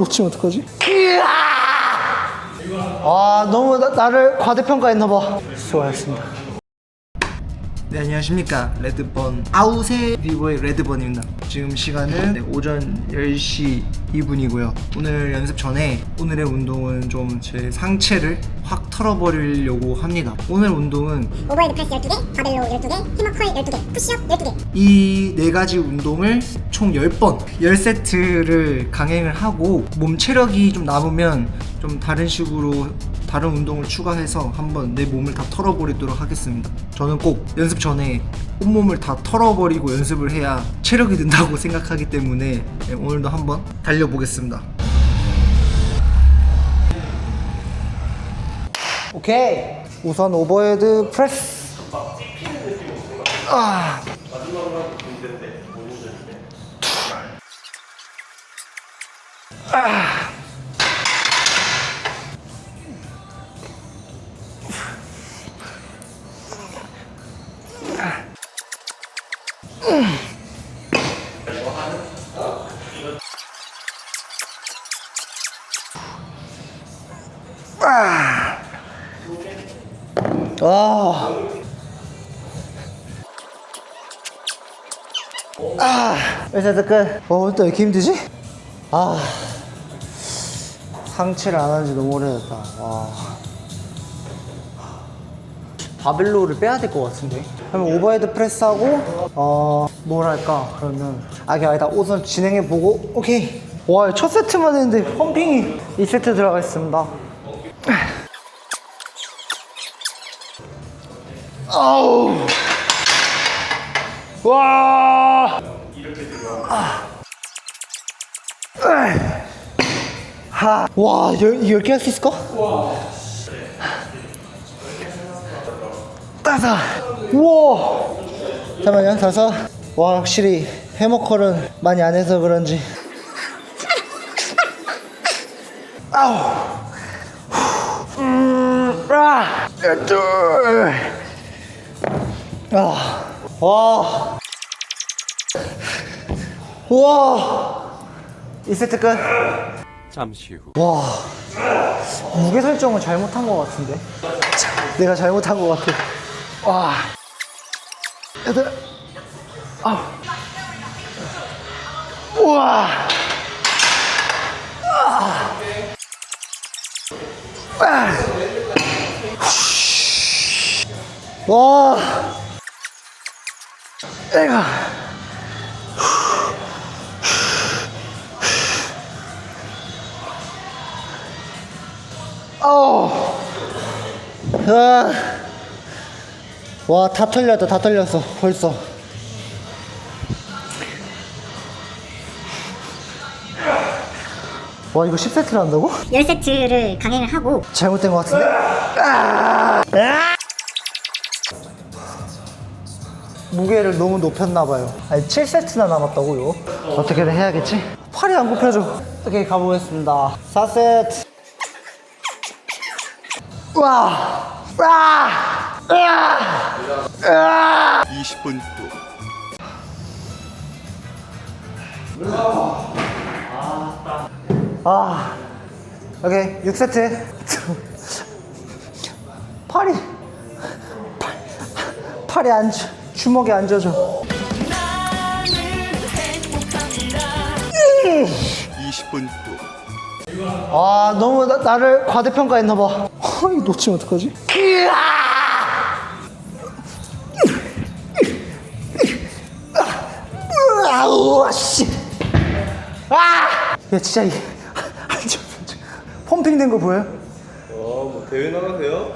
놓치면 어떡하지? 아! 너무 나, 나를 과대평가했나봐. 수고하셨습니다. 네 안녕하십니까. 레드번. 아웃의 비보의 레드번입니다. 지금 시간은 네, 오전 10시 2분이고요. 오늘 연습 전에 오늘의 운동은 좀 제 상체를 확 털어버리려고 합니다 오늘 운동은 오버헤드 프레스 12개, 바벨로 12개, 해머컬 12개, 푸시업 12개 이 네 가지 운동을 총 10번, 10세트를 강행을 하고 몸 체력이 좀 남으면 좀 다른 식으로 다른 운동을 추가해서 한번 내 몸을 다 털어버리도록 하겠습니다. 저는 꼭 연습 전에 온몸을 다 털어버리고 연습을 해야 체력이 든다고 생각하기 때문에 네, 오늘도 한번 달려보겠습니다. 오케이. 우선 오버헤드 프레스. 아. 아. 아. 회사도 끝. 어, 또왜 이렇게 힘들지? 아. 상체를 안 한 지 너무 오래됐다. 와. 바벨로를 빼야 될 것 같은데. 그러면 오버헤드 프레스하고, 어, 뭘 할까? 그러면. 아, 그게 아니다. 우선 진행해보고, 오케이. 와, 첫 세트만 했는데 펌핑이 2세트 들어가겠습니다. 아우. 와. 하. 와, 열, 열개 할 수 있을까? 다섯. 우와. 잠깐만요, 다섯. 와, 확실히 해머컬은 많이 안 해서 그런지. 아우. 음, 아. 둘. 아. 와. 와. 2세트 끝. 잠시 후. 와 무게 설정을 잘못한 것 같은데 내가 잘못한 것 같아 와 여덟 아우 우와 아. 아. 와 에가 아우. 아. 와, 다 털렸다, 다 털렸어, 벌써. 와, 이거 10세트를 한다고? 10세트를 강행을 하고 잘못된 것 같은데? 아. 아. 무게를 너무 높였나 봐요. 아니, 7세트나 남았다고요? 어떻게든 해야겠지? 팔이 안 굽혀져. 오케이, 가보겠습니다. 4세트. 와! 와! 으아! 20분 후. 아, 오케이, 6세트. 팔이, 팔, 팔이 안, 쥐- 안 젖어. 20분 후. 아, 너무 나, 나를 과대평가했나봐. 아, 이거 놓치면 어떡하지? 아우, 씨. 아! 야, 진짜 이. 펌핑된 거 보여요? 어, 뭐 대회 나가세요?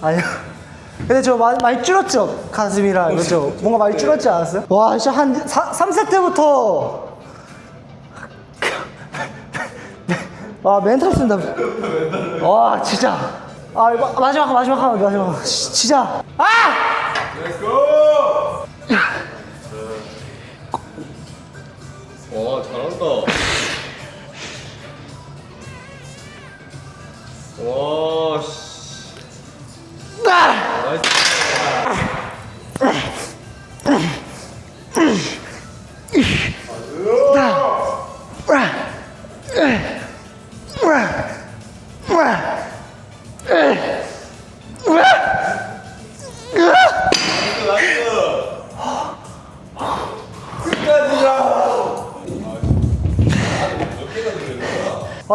아니요. 근데 저 많이, 많이 줄었죠? 가슴이랑, 그죠? 뭔가 많이 줄었지 않았어요? 와, 진짜 한 4, 3세 때부터. 와, 멘탈 쓴다. 와, 진짜. 아, 마, 마지막, 마지막 하면 마지막. 시- 진짜. 아!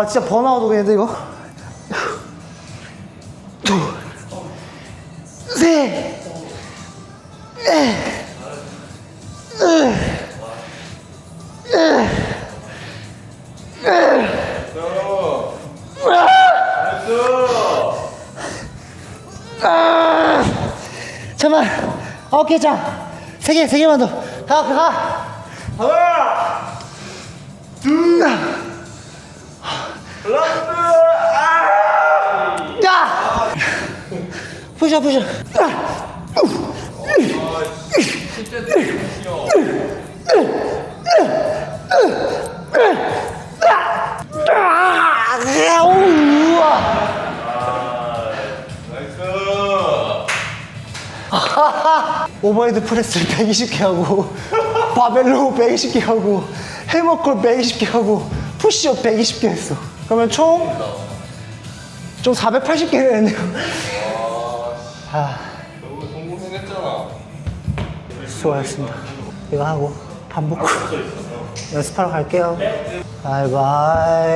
아 진짜 번아웃 오겠는데 이거 둘셋 잠깐만 아홉 개 짱. 세 개, 세 개만 더. 가, 가, 가. 하나, 둘, 야! 오, 우와. 오버헤드 프레스를 120개 하고 바벨로 120개 하고 해머컬 120개 하고 푸시업 120개 했어 그러면 총? 총 480개를 했네요 아, 너무 성공했잖아. 수고하셨습니다 이거 하고 밥 먹고 연습하러 갈게요 바이바이